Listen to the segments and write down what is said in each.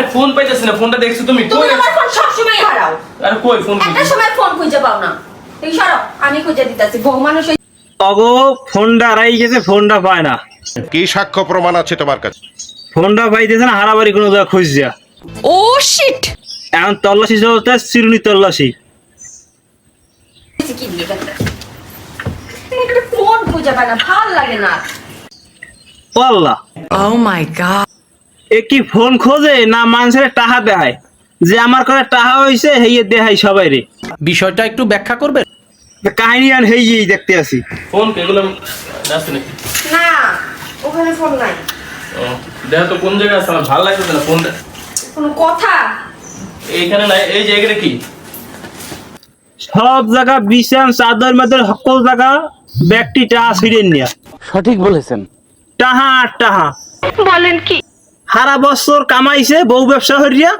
আরে ফোন পাইতেছি না ফোনটা দেখছ তুমি? তুমি আমার ফোন সবসময় হারাও। আরে কই ফোন একটা সময় ফোন খুঁজে পাও না। এই সরো আমি খুঁজে দিতেছি। বউ মানুষ হই- অগো ফোনটা হারাই গেছে ফোনটা পায় না। কি সাক্ষ্য প্রমাণ আছে তোমার কাছে? ফোনটা পাইতেছে না হারাবাড়ি কোনো জায়গা খুঁজছে। ও শিট এখন তল্লাশি চলতে চিরুনি তল্লাশি। কি দিয়ে? একটা ফোন খুঁজে পায় না ভালো লাগে না। ও আল্লাহ ও মাই গড এ কি ফোন খোঁজে না মানুষের টাহা দেখায় যে আমার করে টাহা হইছে হেয়ে দেহাই সবাই রে। বিষয়টা একটু ব্যাখ্যা করবে কাহিনী আন হেয়েই দেখতে আসি ফোন এগুলো আছে নাকি? না ওখানে ফোন নাই। ও, দেখো তো কোন জায়গায় আছে? আমার ভালো লাগতেছে না ফোনটা কোনো কথা? এইখানে নাই এই জায়গাটা কি? সব জায়গা বিছান চাদর মাদর সকল জায়গা ব্যক্তি টাহা ছিঁড়ে নিয়া। সঠিক বলেছেন। টাহা আর টাহা। বলেন কি? সারা বছর কামাইছে বউ ব্যবসা হরিয়া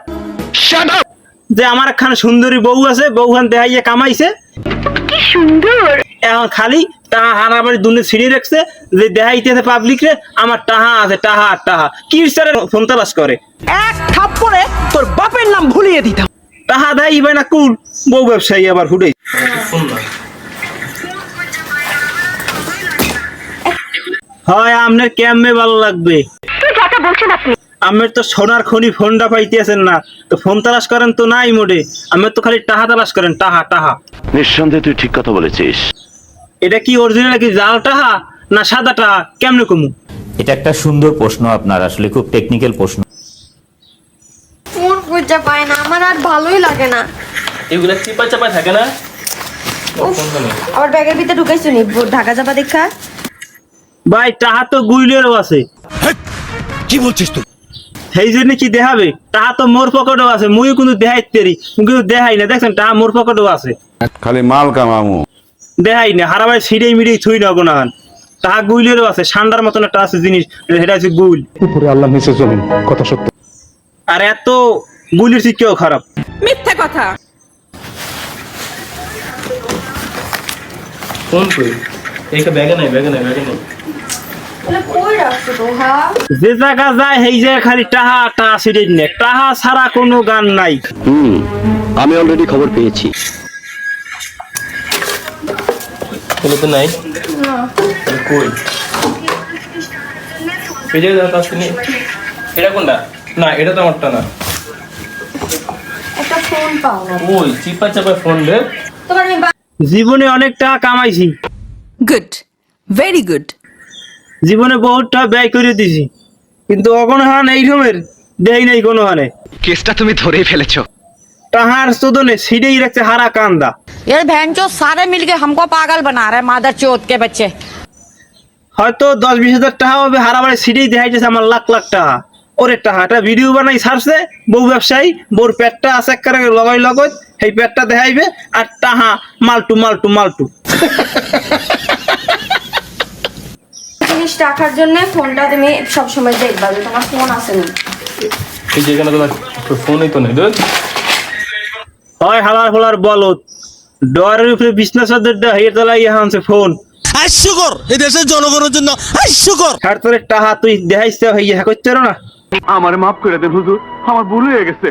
যে আমার একখান সুন্দরী বউ আছে বউখান দেখাইয়ে কামাইছে। কি সুন্দর! এখন খালি টাহা হারাবাড়ি দুনে ছিঁড়ে রাখছে যে দেখাইতেছে পাবলিক রে আমার টাহা আছে টাহা আর টাহা। কি স্যারের ফোন তালাশ করে? এক থাপ্পড়ে তোর বাপের নাম ভুলিয়ে দিতাম। টাহা না কুল বউ ব্যবসায়ী আবার হুডে হয় আপনার ক্যামে ভালো লাগবে? আমের তো সোনার খনি ফোনটা পাইতেছেন না। তো ফোন তালাশ করেন তো নাই মোডে আমের তো খালি টাহা তালাশ করেন টাহা টাহা। নিঃসন্দেহে তুই ঠিক কথা বলেছিস। এটা কি অরিজিনাল কি জাল টাহা না সাদা টাহা? কেমনে কমু? এটা একটা সুন্দর প্রশ্ন আপনার আসলে খুব টেকনিক্যাল প্রশ্ন। ফোন খুঁজে পায় না আমার আর ভালোই লাগে না। এগুলা চিপা চাপা থাকে না? আবার ব্যাগের ভিতরে ঢুকাইছো নি? ঢাকা চাপা দেখা? ভাই টাহা তো গুইলেরও আছে। কি বলছিস তুই? সেই জন্য কি দেখাবে? টাহা তো মোর পকেটও আছে মুই কিন্তু দেখাই তেরি কিন্তু দেখাই না দেখছেন? টাহা মোর পকেটও আছে। খালি মাল কামামু। দেখাই না হারাবাই ছিঁড়ে মিড়েই থুই না না টাহা গুইলেরও আছে সান্ডার মতন একটা আছে জিনিস সেটা হচ্ছে গুইল। উপরে আল্লাহ নিচে জমিন কথা সত্য। আর এত গুলির শিক্ষাও খারাপ? মিথ্যা কথা। ফোন কই এই ব্যাগে নাই ব্যাগে নাই ব্যাগে নাই। যে জায়গা যায় সেই জায়গায় খালি টাহা টাহা ছিঁড়ে নে টাহা ছাড়া কোনো গান নাই। হুম আমি অলরেডি খবর পেয়েছি। এগুলো তো নাই? কই? কাজ এটা কোনটা? না এটা তো আমারটা না। একটা ফোন পাও না। ওই চিপা চাপা ফোন রে। তোমার জীবনে অনেক টাকা কামাইছি। গুড ভেরি গুড জীবনে বহুত টাকা ব্যয় করে দিছি কিন্তু অগণ হান এই রকমের দেই নাই কোনো হানে কেসটা তুমি ধরেই ফেলেছো টাহার চোদনে ছিঁড়েই রাখছে হারা কান্দা यार बहन चो सारे मिलके हमको पागल बना रहे मादर चोत के बच्चे হয়তো দশ বিশ হাজার টাকা হবে হারাবারে ছিঁড়েই দেখাইতেছে আমার লাখ লাখ টাকা ওরে টাকা একটা ভিডিও বানাই ছাড়ছে বউ ব্যবসায়ী বউর পেটটা আছে করে লগাই লগত সেই পেটটা দেখাইবে আর টাহা মালটু মালটু মালটু রাখার জন্য ফোনটা তুমি সবসময় দেখবা যে তোমার ফোন আছে না। এই যেখানে তোমার ফোনই তো নেই দুধ হয় হালার ফলার বলত ডরের উপরে বিছনা চাদর দেওয়া হেয়ে তলাই হানছে ফোন। হাস্যকর এই দেশের জনগণের জন্য হাস্যকর আর তোর টাহা তুই দেখাইছে হইয়া করতে না? আমার মাফ করে দে হুজুর আমার ভুল হয়ে গেছে।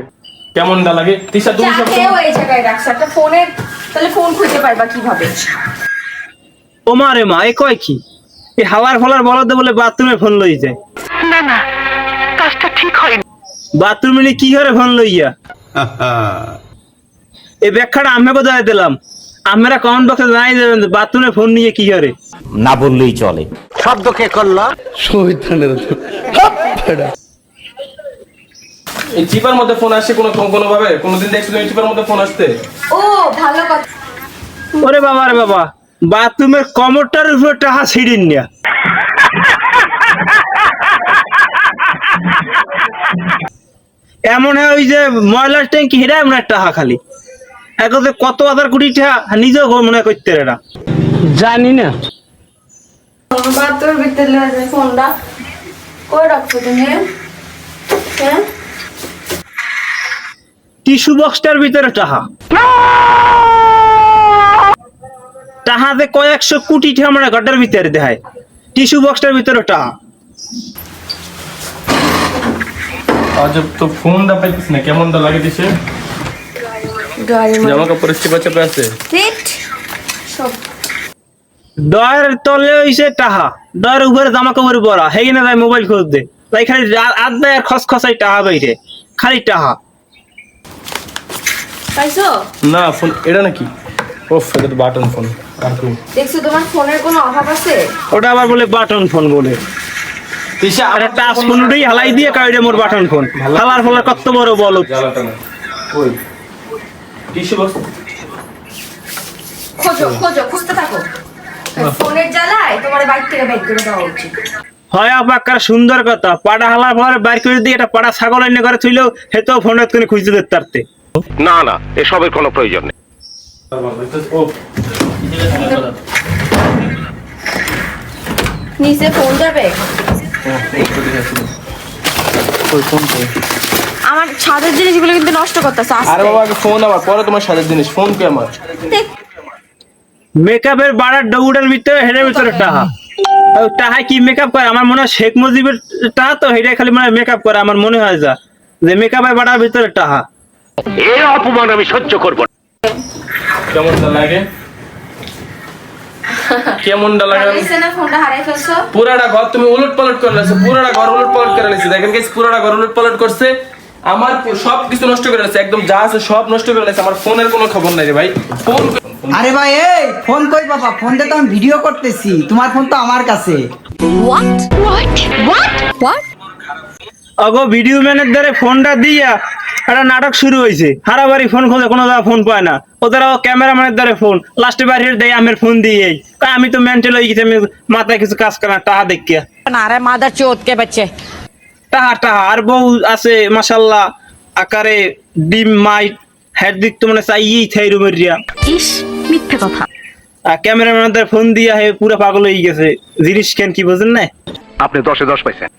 কেমনটা লাগে? তিসা তুমি সব চাকেও এই জায়গায় রাখছো একটা ফোনের তাহলে ফোন খুঁজে পারবা কীভাবে? ও মা রে মা এ কয় কি? এই হালার ফলার বলতে বলে বাথরুমে ফোন লই যায় না না কাজটা ঠিক হয়নি। বাথরুমে নিয়ে কি করে ফোন লইয়া? এই ব্যাখ্যাটা আমি কোথায় দিলাম। আমরা কমেন্ট বক্সে জানাই দেবেন বাথরুমে ফোন নিয়ে কি করে। না বললেই চলে। শব্দ কে করল? এই চিপার মধ্যে ফোন আসছে কোনো কোনো ভাবে কোনোদিন দেখছ তুমি চিপার মধ্যে ফোন আসতে? ও ভালো কথা। ওরে বাবা রে বাবা। বাথরুমের কমরটার উপরে টাহা ছিড়িন না। এমন হয় ওই যে ময়লার ট্যাঙ্কি হেরা এমন একটা টাহা খালি। একদম কত হাজার কোটি টাকা নিজেও মনে করতে রে না। জানি না। বাথরুমের ফোনটা। কই রাখছো তুমি? হ্যাঁ? টিস্যু বক্সটার ভিতরে টাহা টাহাতে কয়েকশো কোটি টাকা মানে ঘরটার ভিতরে দেখায়। টিস্যু বক্সটার ভিতরে টাহা। আজ তো ফোনটা পাইতিস না কেমনটা লাগে দিছে? জামা কাপড় চেপা চেপা আছে। সব। ডয়ের তলে হইছে টাহা। ডয়ের উপরে জামা কাপড় পরা হেগিনা যায় মোবাইল খোঁজ দে। তাই খালি আদ দেয় আর খস খসাই টাহা বাইরে। খালি টাহা। পাইছো? না ফোন এটা নাকি? ওফ এটা তো বাটন ফোন দেখছ তোমার ফোনের কোনো অভাব আছে? ওটা আবার বলে বাটন ফোন বলে। তিশা আর টাচ ফোন উঠেই হালাই দিয়ে কাইডে মোর বাটন ফোন হালার ফলার কত বড় বলো ওই টিস্যু বক্স খোঁজো খোঁজো খুঁজতে থাকো। ফোনের জ্বালায় তোমার বাইক থেকে বের করে দেওয়া উচিত হয় আপাকার সুন্দর কথা। পাড়া হালার পরে বাইর করে দিয়ে একটা পাড়া ছাগল এনে করে থইলেও হেতেও ফোনের তুমি খুঁজতে দেখতে না না এসবের কোনো প্রয়োজন নেই। নিচে ফোন যাবে? ওই ফোন তো আমার জিনিসগুলো কিন্তু নষ্ট করতেছে আরে বাবা আগে ফোন আবার পরে তোমার জিনিস ফোন কে আমার? মেকআপের বাড়ার দৌড়ের ভিতরে হেডের ভিতরে টাহা। টাহায় কি মেকআপ করে? আমার মনে হয় শেখ মুজিবের টাহা তো হেডে খালি মানে মেকআপ করে আমার মনে হয় যা। যে মেকআপের বাড়ার ভিতরে টাহা। এ অপমান আমি সহ্য করব না। কেমনটা লাগে? কেমনটা লাগে? পুরাটা ঘর তুমি উলট পালট করে লেছো পুরাটা ঘর উলট পালট করে লেছো দেখেন গেছি পুরাটা ঘর উলট পালট করছে। আমার সব কিছু নষ্ট করে লেছে একদম যা আছে সব নষ্ট করে লেছে আমার ফোনের কোনো খবর নাই রে ভাই। ফোন আরে ভাই এই ফোন কই বাবা? ফোনটা তো আমি ভিডিও করতেছি। তোমার ফোন তো আমার কাছে। অগো ভিডিও ম্যানের দ্বারা ফোনটা দিয়া একটা নাটক শুরু হয়েছে। হারাবারি ফোন খোঁজে কোনো দাদা ফোন পায় না। ওদেরও ক্যামেরাম্যানের দ্বারে ফোন। লাস্টে বাড়ির দেয় আমের ফোন দিয়েই আমি তো মেন্টাল হয়ে গেছি আমি মাথায় কিছু কাজ করা টাহা দেখিয়া না রে মাদার চোদ কে বাচ্চে। তাহা টাহা। আর বউ আছে মাসাল্লাহ আকারে ডিম মাইট হেড দিক তো মানে চাইয়েই থাই রুমের রিয়া। ইস মিথ্যে কথা। আর ক্যামেরাম্যানদের ফোন দিয়ে পুরো পাগল হয়ে গেছে। জিনিস কেন কি বোঝেন না আপনি দশে দশ পাইছেন।